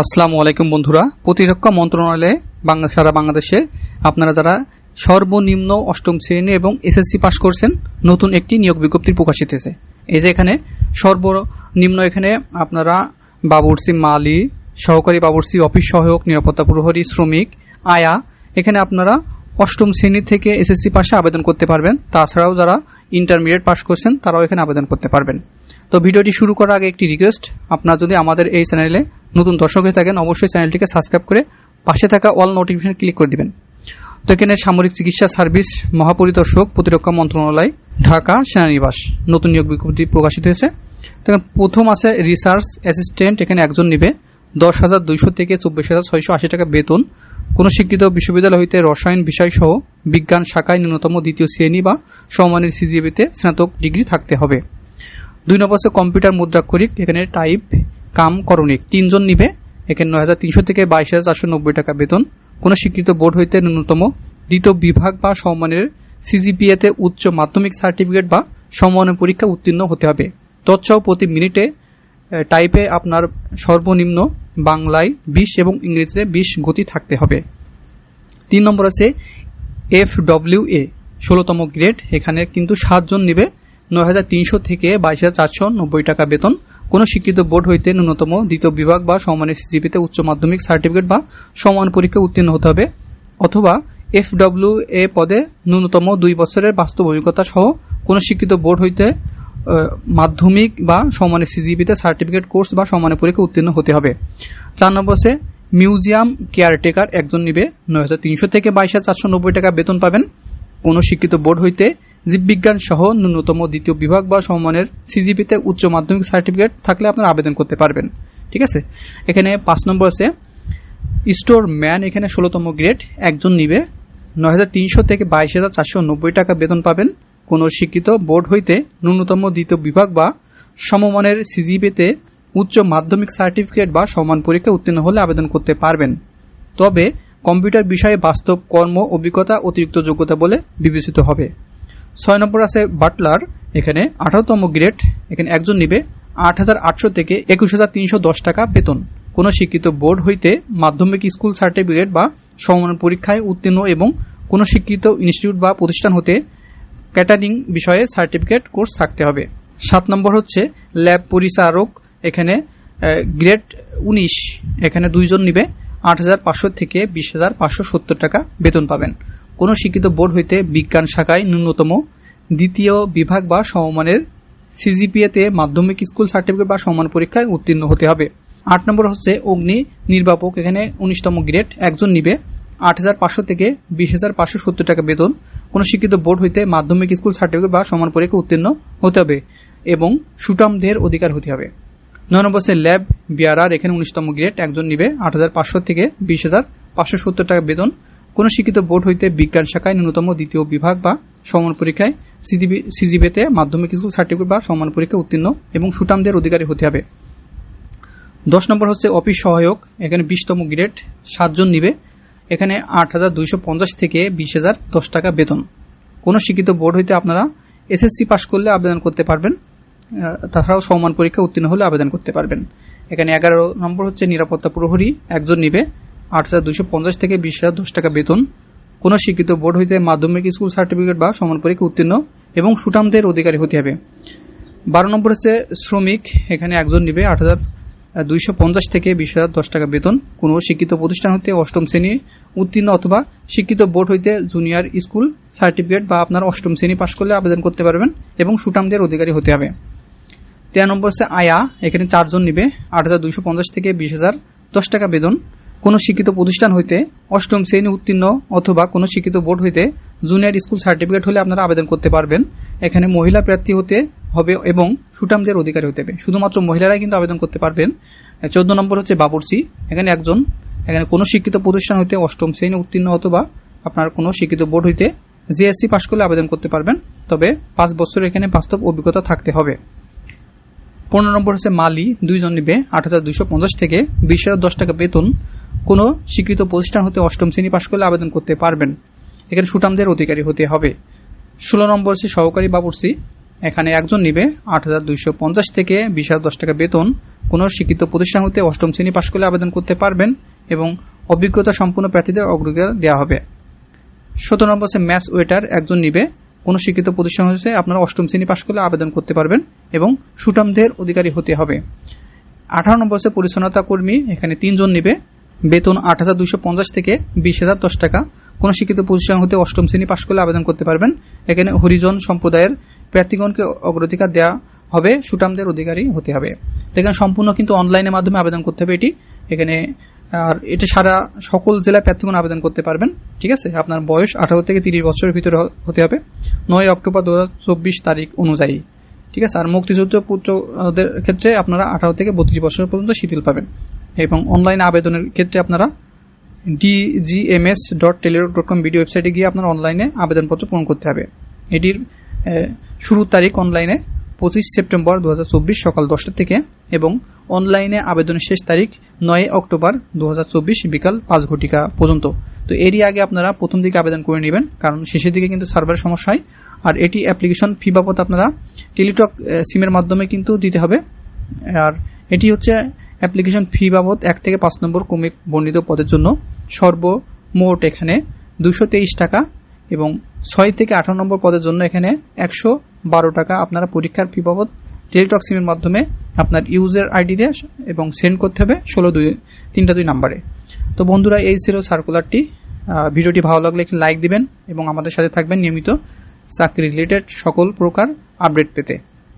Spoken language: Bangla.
আসসালামু আলাইকুম বন্ধুরা। প্রতিরক্ষা মন্ত্রণালয়ে বাংলা সারা বাংলাদেশে আপনারা যারা সর্বনিম্ন অষ্টম শ্রেণি এবং এসএসসি পাশ করছেন, নতুন একটি নিয়োগ বিজ্ঞপ্তি প্রকাশিত হয়েছে। এই যে এখানে সর্বনিম্ন এখানে আপনারা বাবুরসি মালি, সহকারী বাবুরসি অফিস সহায়ক, নিরাপত্তা প্রহরী, শ্রমিক, আয়া, এখানে আপনারা অষ্টম শ্রেণি থেকে এসএসসি পাশে আবেদন করতে পারবেন। তাছাড়াও যারা ইন্টারমিডিয়েট পাশ করছেন, তারাও এখানে আবেদন করতে পারবেন। তো ভিডিওটি শুরু করার আগে একটি রিকোয়েস্ট আপনারা যদি আমাদের এই চ্যানেলে নতুন দর্শক হয়ে থাকেন, অবশ্যই চ্যানেলটিকে সাবস্ক্রাইব করে পাশে থাকা অল নোটিফিকেশন ক্লিক করে দিবেন। তো এখানে সামরিক চিকিৎসা সার্ভিস মহাপরিদর্শক প্রতিরক্ষা মন্ত্রণালয়, ঢাকা সেনানিবাস নতুন নিয়োগ বিজ্ঞপ্তি প্রকাশিত হয়েছে। তো প্রথম আছে রিসার্চ অ্যাসিস্ট্যান্ট এখানে একজন নিবে। দশ হাজার দুইশো থেকে চব্বিশ হাজার ছয়শো আশি টাকা বেতন। কোনো শিক্ষিত বিশ্ববিদ্যালয় হইতে রসায়ন বিষয় সহ বিজ্ঞান শাখায় ন্যূনতম দ্বিতীয় শ্রেণি বা সমমানের সিজিবিতে স্নাতক ডিগ্রি থাকতে হবে। দুই নম্বর আছে কম্পিউটার মুদ্রাক্ষরিক, এখানে টাইপ, কাম, করণিক। তিনজন নিবে, এখানে নয় হাজার তিনশো থেকে বাইশ হাজার চারশো নব্বই টাকা বেতন। কোনো স্বীকৃত বোর্ড হইতে ন্যূনতম দ্বিতীয় বিভাগ বা সমমানের সিজিপিএতে উচ্চ মাধ্যমিক সার্টিফিকেট বা সমমানের পরীক্ষা উত্তীর্ণ হতে হবে। তৎসহ প্রতি মিনিটে টাইপে আপনার সর্বনিম্ন বাংলায় বিশ এবং ইংরেজিতে বিশ গতি থাকতে হবে। তিন নম্বর আছে এফ ডব্লিউ এ, ষোলোতম গ্রেড। এখানে কিন্তু সাতজন নিবে নয় হাজার তিনশো থেকে বাইশ হাজার চারশো নব্বই টাকা বেতন। কোনো শিক্ষিত বোর্ড হইতে ন্যূনতম দ্বিতীয় বিভাগ বা সমানের সিজিপিতে উচ্চ মাধ্যমিক সার্টিফিকেট বা সমান পরীক্ষা উত্তীর্ণ হতে হবে। অথবা এফ ডব্লিউ এ পদে ন্যূনতম দুই বছরের বাস্তব অভিজ্ঞতা সহ কোনো শিক্ষিত বোর্ড হইতে মাধ্যমিক বা সমানের সিজিপিতে সার্টিফিকেট কোর্স বা সমানের পরীক্ষা উত্তীর্ণ হতে হবে। চার নম্বর মিউজিয়াম কেয়ারটেকার একজন নিবে নয় হাজার তিনশো থেকে বাইশ হাজার চারশো নব্বই টাকা বেতন পাবেন। কোনো শিক্ষিত বোর্ড হইতে জীববিজ্ঞান সহ ন্যূনতম দ্বিতীয় বিভাগ বা সমমানের সিজিপিতে উচ্চ মাধ্যমিক সার্টিফিকেট থাকলে আপনারা আবেদন করতে পারবেন। ঠিক আছে? এখানে পাঁচ নম্বর আছে স্টোর ম্যান এখানে ষোলোতম গ্রেড একজন নিবে নয় হাজার তিনশো থেকে বাইশ হাজার চারশো নব্বই টাকা বেতন পাবেন। কোনো শিক্ষিত বোর্ড হইতে ন্যূনতম দ্বিতীয় বিভাগ বা সমমানের সিজিপিতে উচ্চ মাধ্যমিক সার্টিফিকেট বা সমান পরীক্ষা উত্তীর্ণ হলে আবেদন করতে পারবেন। তবে কম্পিউটার বিষয়ে বাস্তব কর্ম, অভিজ্ঞতা, অতিরিক্ত যোগ্যতা বলে বিবেচিত হবে। ছয় নম্বর আছে বাটলার। এখানে আঠারোতম গ্রেড। এখানে একজন নিবে আট হাজার আটশো থেকে একুশ হাজার তিনশো দশ টাকা বেতন। কোনো শিক্ষিত বোর্ড হইতে মাধ্যমিক স্কুল সার্টিফিকেট বা সমমান পরীক্ষায় উত্তীর্ণ এবং কোনো শিক্ষিত ইনস্টিটিউট বা প্রতিষ্ঠান হতে ক্যাটারিং বিষয়ে সার্টিফিকেট কোর্স থাকতে হবে। সাত নম্বর হচ্ছে, ল্যাব পরিচারক এখানে গ্রেড উনিশ, এখানে দুইজন নিবে, আট হাজার পাঁচশো থেকে বিশ হাজার পাঁচশো সত্তর টাকা বেতন পাবেন। কোনো শিক্ষিত বোর্ড হইতে বিজ্ঞান শাখায় ন্যূনতম দ্বিতীয় বিভাগ বা সমমানের সিজিপিএতে মাধ্যমিক স্কুল সার্টিফিকেট বা সমান পরীক্ষায় উত্তীর্ণ হতে হবে। আট নম্বর হচ্ছে, অগ্নি নির্বাপক, এখানে উনিশতম গ্রেড, একজন নিবে। আট হাজার পাঁচশো থেকে বিশ হাজার পাঁচশো সত্তর টাকা বেতন। কোনো শিক্ষিত বোর্ড হইতে মাধ্যমিক স্কুল সার্টিফিকেট বা সমান পরীক্ষা উত্তীর্ণ হতে হবে এবং সুটামদের অধিকার হতে হবে। নয় নম্বর ল্যাব, বিআরআর, এখানে উনিশতম গ্রেড, একজন নিবে আট হাজার পাঁচশো থেকে বিশ হাজার পাঁচশো সত্তর টাকা বেতন। কোনো শিক্ষিত বোর্ড হইতে বিজ্ঞান শাখায় ন্যূনতম দ্বিতীয় বিভাগ বা সমান পরীক্ষায় সিজিবি, সিজিবিতে মাধ্যমিক স্কুল সার্টিফিকেট বা সমান পরীক্ষা উত্তীর্ণ এবং সুটামদের অধিকারী হতে হবে। দশ নম্বর হচ্ছে অফিস সহায়ক, এখানে বিশতম গ্রেড, সাতজন নিবে এখানে আট হাজার দুইশো পঞ্চাশ থেকে বিশ হাজার দশ টাকা বেতন। কোনো শিক্ষিত বোর্ড হইতে আপনারা এসএসসি পাশ করলে আবেদন করতে পারবেন। তাছাড়াও সমান পরীক্ষা উত্তীর্ণ হলে আবেদন করতে পারবেন। এখানে এগারো নম্বর হচ্ছে নিরাপত্তা প্রহরী, একজন নিবে। আট হাজার দুইশো পঞ্চাশ থেকে বিশ হাজার দশ টাকা বেতন। কোনো শিক্ষিত বোর্ড হইতে মাধ্যমিক স্কুল সার্টিফিকেট বা সমান পরীক্ষা উত্তীর্ণ এবং সুটামদের অধিকারী হতে হবে। বারো নম্বর হচ্ছে শ্রমিক, এখানে একজন নিবে। আট হাজার দুইশো পঞ্চাশ থেকে বিশ হাজার দশ টাকা বেতন। কোনো শিক্ষিত প্রতিষ্ঠান হতে অষ্টম শ্রেণি উত্তীর্ণ অথবা শিক্ষিত বোর্ড হইতে জুনিয়র স্কুল সার্টিফিকেট বা আপনার অষ্টম শ্রেণি পাশ করলে আবেদন করতে পারবেন এবং সুটামদের অধিকারী হতে হবে। তেরো নম্বর হচ্ছে আয়া। এখানে চারজন নিবে। আট হাজার দুইশো পঞ্চাশ থেকে বিশ হাজার দশ টাকা বেতন। কোনো শিক্ষিত প্রতিষ্ঠান হইতে অষ্টম শ্রেণি উত্তীর্ণ অথবা কোনো শিক্ষিত বোর্ড হইতে জুনিয়র স্কুল সার্টিফিকেট হলে আপনারা আবেদন করতে পারবেন। এখানে মহিলা প্রার্থী হতে হবে এবং সুটামদের অধিকারী হতে হবে। শুধুমাত্র মহিলারাই কিন্তু আবেদন করতে পারবেন। চোদ্দ নম্বর হচ্ছে বাবুর্চি। এখানে একজন, এখানে কোনো শিক্ষিত প্রতিষ্ঠান হইতে অষ্টম শ্রেণি উত্তীর্ণ অথবা আপনার কোনো শিক্ষিত বোর্ড হইতে জিএসসি পাশ করলে আবেদন করতে পারবেন। তবে পাঁচ বছর এখানে বাস্তব অভিজ্ঞতা থাকতে হবে। পনেরো নম্বর হচ্ছে মালি। দুইজন নিবে আট হাজার দুইশো পঞ্চাশ থেকে বিশ হাজার দশ টাকা বেতন। কোনো স্বীকৃত প্রতিষ্ঠান হতে অষ্টম শ্রেণি পাশ করলে আবেদন করতে পারবেন। এখানে সুটামদের অধিকারী হতে হবে। ষোলো নম্বর হচ্ছে সহকারী বাবুর্চি। এখানে একজন নিবে আট হাজার দুইশো পঞ্চাশ থেকে বিশ টাকা বেতন। কোনো শিক্ষিত প্রতিষ্ঠান হতে অষ্টম শ্রেণি পাশ করলে আবেদন করতে পারবেন এবং অভিজ্ঞতা সম্পূর্ণ প্রার্থীদের অগ্রাধিকার দেওয়া হবে। সতেরো নম্বর হচ্ছে ওয়েটার, একজন নিবে। কোনো শিক্ষিত প্রতিষ্ঠান হচ্ছে আপনারা অষ্টম শ্রেণি পাশ করলে আবেদন করতে পারবেন এবং সুটামদের অধিকারী হতে হবে। আঠারো নম্বর হচ্ছে পরিচ্ছন্নতা কর্মী, এখানে তিনজন নিবে। বেতন আট হাজার দুইশো পঞ্চাশ থেকে বিশ টাকা। কোনো শিক্ষিত প্রতিষ্ঠান হতে অষ্টম শ্রেণি পাশ করলে আবেদন করতে পারবেন। এখানে হরিজন সম্প্রদায়ের প্রার্থীগণকে অগ্রাধিকার দেওয়া হবে, সুটামদের অধিকারী হতে হবে। এখানে সম্পূর্ণ কিন্তু অনলাইনের মাধ্যমে আবেদন করতে হবে এটি। এখানে, আর এটা সারা সকল জেলায় প্রার্থীগণ আবেদন করতে পারবেন, ঠিক আছে? আপনার বয়স আঠারো থেকে তিরিশ বছরের ভিতরে হতে হবে। নয় অক্টোবর দুহাজার চব্বিশ তারিখ অনুযায়ী, ঠিক আছে? আর মুক্তিযুদ্ধ পুত্রদের ক্ষেত্রে আপনারা আঠারো থেকে বত্রিশ বছর পর্যন্ত শিথিল পাবেন এবং অনলাইন আবেদনের ক্ষেত্রে আপনারা DGMS dot Teletalk dot com video ওয়েবসাইটে গিয়ে আপনার অনলাইনে আবেদনপত্র পূরণ করতে হবে। এটির শুরুর তারিখ অনলাইনে পঁচিশ সেপ্টেম্বর দু হাজার চব্বিশ সকাল দশটা থেকে এবং অনলাইনে আবেদনের শেষ তারিখ নয় অক্টোবর দু হাজার চব্বিশ বিকাল পাঁচ ঘটিকা পর্যন্ত। তো এরই আগে আপনারা প্রথম দিকে আবেদন করে নেবেন, কারণ শেষের দিকে কিন্তু সার্ভারের সমস্যা হয়। আর এটি অ্যাপ্লিকেশন ফি বাবদ আপনারা টেলিটক সিমের মাধ্যমে কিন্তু দিতে হবে। আর এটি হচ্ছে অ্যাপ্লিকেশন ফি বাবদ এক থেকে পাঁচ নম্বর ক্রমিক বর্ণিত পদের জন্য সর্বমোট এখানে দুশো তেইশ টাকা এবং ছয় থেকে আঠারো নম্বর পদের জন্য এখানে একশো বারো টাকা আপনারা পরীক্ষার ফি বাবদ টেলিটক সিমের মাধ্যমে আপনার ইউজার আইডি দিয়ে এবং সেন্ড করতে হবে ষোলো দুই, তিনটা দুই নাম্বারে। তো বন্ধুরা, এই ছিল সার্কুলারটি। ভিডিওটি ভালো লাগলে একটি লাইক দিবেন এবং আমাদের সাথে থাকবেন নিয়মিত চাকরি রিলেটেড সকল প্রকার আপডেট পেতে।